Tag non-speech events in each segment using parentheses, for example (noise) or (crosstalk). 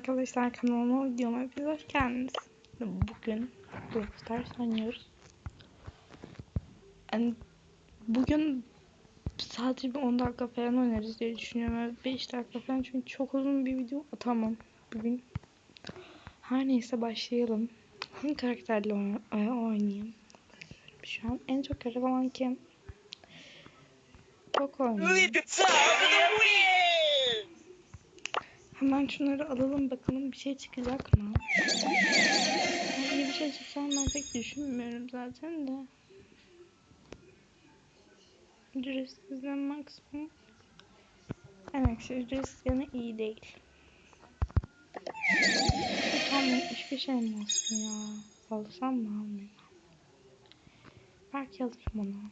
arkadaşlar kanalıma videoma hepiniz hoş geldiniz. Bugün Brawl oynuyoruz. Yani bugün sadece bir 10 dakika falan oynarız diye düşünüyorum. Evet, 5 dakika falan çünkü çok uzun bir video atamam bugün. Her neyse başlayalım. Hangi karakterle e, oynayayım? Şu an en çok alan kim? Çok oynuyor. Hemen şunları alalım bakalım bir şey çıkacak mı? Yani bir şey çıkacağını ben pek düşünmüyorum zaten de. Ücretsizden maksimum. Evet ücretsiz yanı iyi değil. Tam 75 elmas mı ya? Alsam mı almayayım? Belki alırım onu.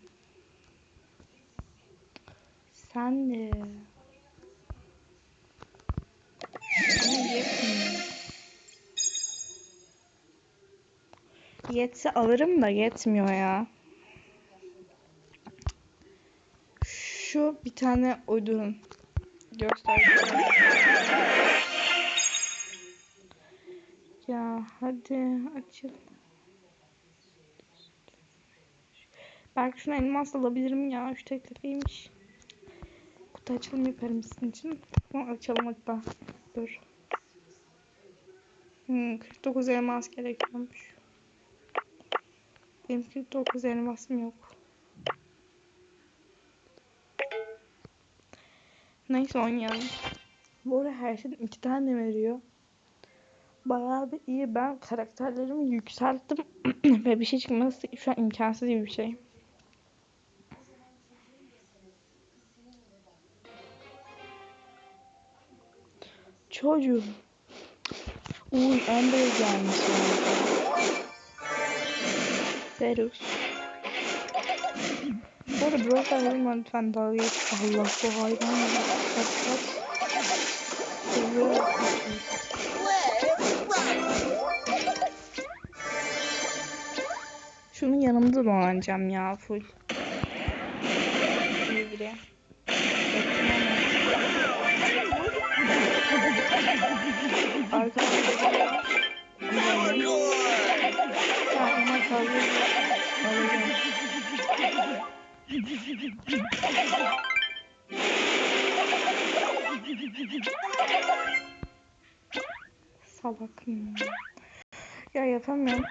Sen de. Ama yetmiyor. Yetse alırım da yetmiyor ya. Şu bir tane uydurun. Göster. Ya hadi açıl. Belki şuna elmas alabilirim ya. Şu teklifiymiş. Kutu açılımı yaparım sizin için. Açalım hatta. Dur. Hmm, 49 elmas gerekiyormuş. Benim 49 elmasım yok. Neyse oynayalım. Bu arada her şeyden iki tane veriyor. Bayağı bir iyi. Ben karakterlerimi yükselttim. (clears throat) Ve bir şey çıkması şu an imkansız gibi bir şey. Çocuğum. Uy Amber gelmiş ya. Serus. Bu arada Brawl Stars'ın lütfen dalga geç. Allah bu hayvan. Kaç kaç. Şunun yanımda dolanacağım ya full. İyi biri. Arkadaşlar. Ya ona kalıyor. Alacağım. Salak mı? Ya yapamıyorum.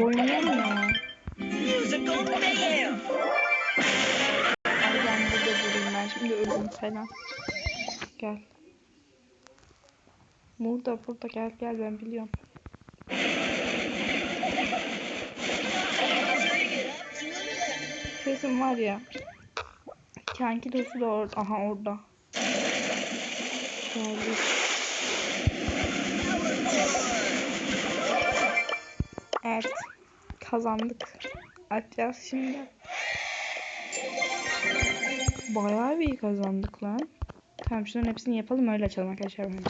Oynayamıyorum ya. Musical mayhem! Ay ben burada durayım ben şimdi ölürüm falan. Gel. Burada burada gel gel ben biliyorum. Kesin var ya. Kanki dostu da orada. Aha orada. Geldi. Evet. Kazandık. Açacağız şimdi. Bayağı bir kazandık lan. Tamam şunların hepsini yapalım öyle açalım arkadaşlar bence.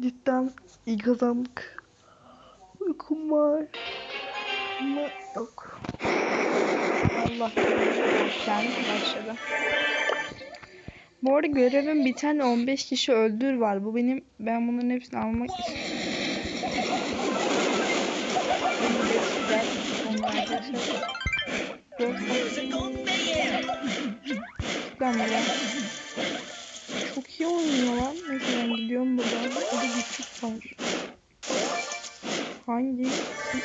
Cidden iyi kazandık. Uykum var. Ama yok. Allah kendi başladı. Bu arada görevim bir tane 15 kişi öldür var. Bu benim ben bunların hepsini almak istiyorum. Arkadaşlar. Ben. Çok iyi oynuyor lan. Neyse ben gidiyorum buradan. Orada güçlük var. Hangi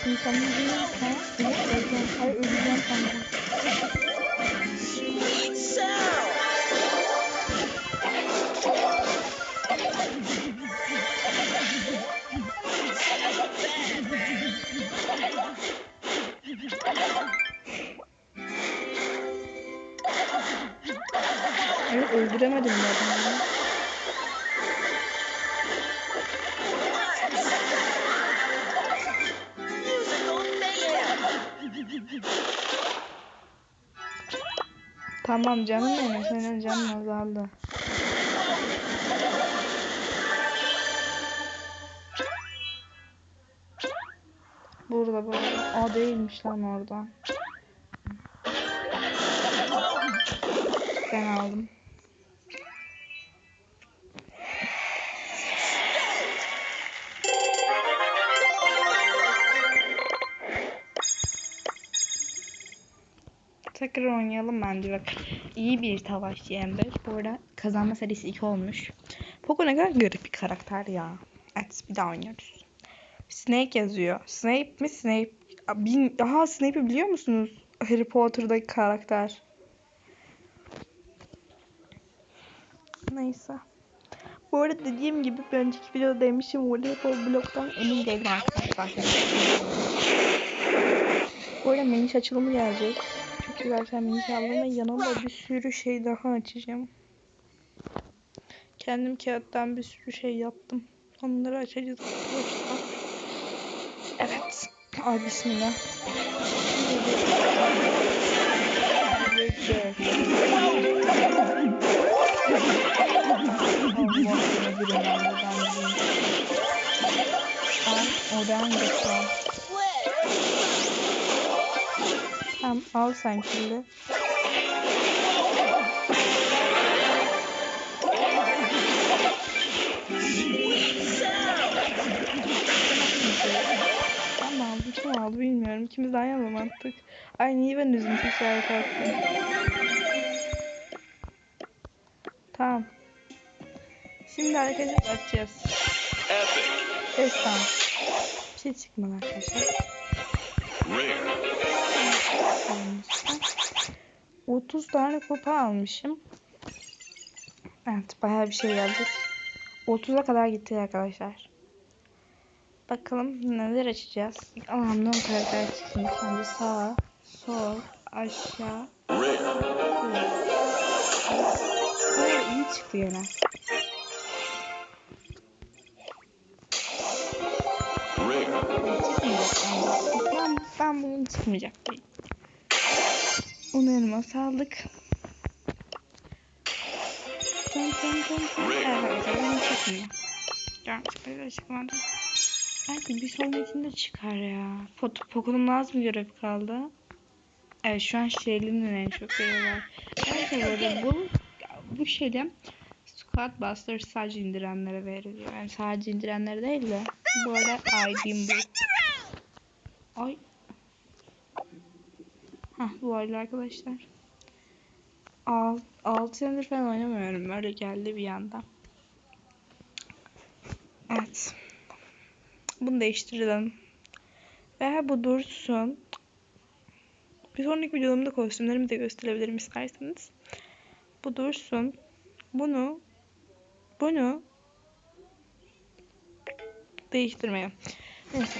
insanın değil ha? Evet öleceğim. Ay öleceğim sandım. Öldüremedim ben. mayhem! Tamam canım benim. Senin canın azaldı. Bu burada böyle. Aa değilmiş lan orada. Ben aldım. Tekrar oynayalım bence bak. İyi bir savaşçı Ember. Bu arada kazanma serisi 2 olmuş. Poco ne kadar garip bir karakter ya. Evet bir daha oynuyoruz. Snake yazıyor. Snape mi Snape? Bin... Aha Snape'i biliyor musunuz? Harry Potter'daki karakter. Neyse. Bu arada dediğim gibi bir önceki videoda demişim voleybol bloktan emin değilim arkadaşlar. Bu arada miniş açılımı gelecek. Miniş aldım ve yanımda bir sürü şey daha açacağım. Kendim kağıttan bir sürü şey yaptım. Onları açacağız arkadaşlar. Evet. Ay bismillah. Oradan geçiyorum. Tamam al sen şimdi. Tamam kim aldı bilmiyorum. İkimiz de aynı anda attık. Ay niye ben üzüntü işareti attım. Tamam. Şimdi arkadaşlar açacağız. Epic. Tamam. Bir şey çıkmadı arkadaşlar. Rare. Almıştım. 30 tane kupa almışım. Evet bayağı bir şey geldi. 30'a kadar gitti arkadaşlar. Bakalım neler açacağız. İlk anlamda o karakter çıksın. Önce sağ, sol, aşağı. Oo, iyi çıktı yine. Ben, ben bunun çıkmayacak. Onu elime saldık. Dın dın dın dın. Evet arkadaşlar benim çıkmıyor. Gerçekten de çıkmadı. Belki bir sonrakinde çıkar ya. Poco'nun az mı görev kaldı? Evet şu an Shelly'nin en çok görevi var. Evet bu arada bu, bu şeyde Squad Buster sadece indirenlere veriliyor. Yani sadece indirenlere değil de bu arada ID'm bu. Ay. Hah bu arada arkadaşlar. 6 senedir falan oynamıyorum. Öyle geldi bir anda. Evet. Bunu değiştirelim. Veya bu dursun. Bir sonraki videomda kostümlerimi de gösterebilirim isterseniz. Bu dursun. Bunu bunu değiştirmeye. Neyse.